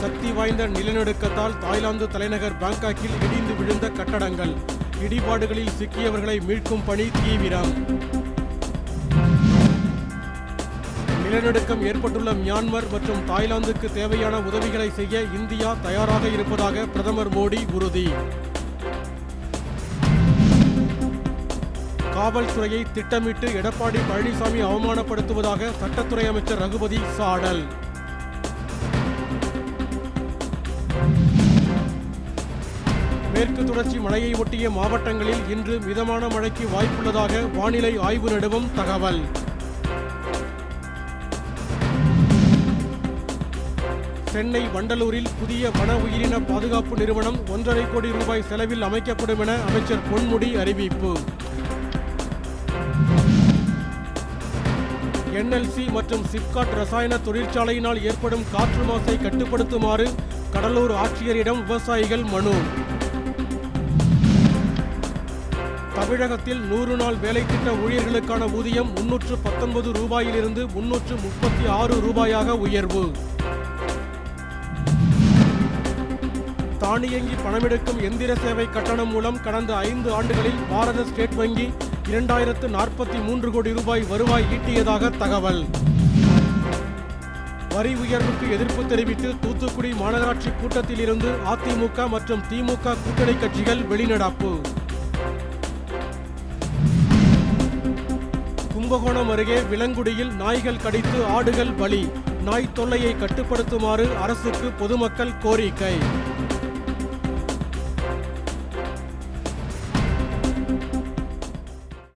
சக்தி வாய்ந்த நிலநடுக்கத்தால் தாய்லாந்து தலைநகர் பாங்காக்கில் இடிந்து விழுந்த கட்டடங்கள். இடிபாடுகளில் சிக்கியவர்களை மீட்கும் பணி தீவிரம். நிலநடுக்கம் ஏற்பட்டுள்ள மியான்மர் மற்றும் தாய்லாந்துக்கு தேவையான உதவிகளை செய்ய இந்தியா தயாராக இருப்பதாக பிரதமர் மோடி உறுதி. காவல்துறையை திட்டமிட்டு எடப்பாடி பழனிசாமி அவமானப்படுத்துவதாக சட்டத்துறை அமைச்சர் ரகுபதி சாடல். மேற்கு தொடர்ச்சி மழையை ஒட்டிய மாவட்டங்களில் இன்று மிதமான மழைக்கு வாய்ப்புள்ளதாக வானிலை ஆய்வு நடுவம் தகவல். சென்னை வண்டலூரில் புதிய வன உயிரின பாதுகாப்பு நிறுவனம் ஒன்றரை கோடி ரூபாய் செலவில் அமைக்கப்படும் என அமைச்சர் பொன்முடி அறிவிப்பு. என்எல்சி மற்றும் சிப்காட் ரசாயன தொழிற்சாலையினால் ஏற்படும் காற்று மாசை கட்டுப்படுத்துமாறு கடலூர் ஆட்சியரிடம் விவசாயிகள் மனு. தமிழகத்தில் நூறு நாள் வேலை திட்ட ஊழியர்களுக்கான ஊதியம் முன்னூற்று பத்தொன்பது ரூபாயிலிருந்து முன்னூற்று முப்பத்தி ஆறு ரூபாயாக உயர்வு. தானியங்கி பணமெடுக்கும் எந்திர சேவை கட்டணம் மூலம் கடந்த ஐந்து ஆண்டுகளில் பாரத ஸ்டேட் வங்கி இரண்டாயிரத்து நாற்பத்தி மூன்று கோடி ரூபாய் வருவாய் ஈட்டியதாக தகவல். வரி உயர்வுக்கு எதிர்ப்பு தெரிவித்து தூத்துக்குடி மாநகராட்சி கூட்டத்தில் இருந்து அதிமுக மற்றும் திமுக கூட்டணி கட்சிகள் வெளிநடப்பு. கும்பகோணம் அருகே விலங்குடியில் நாய்கள் கடித்து ஆடுகள் பலி. நாய் தொல்லையை கட்டுப்படுத்துமாறு அரசுக்கு பொதுமக்கள் கோரிக்கை.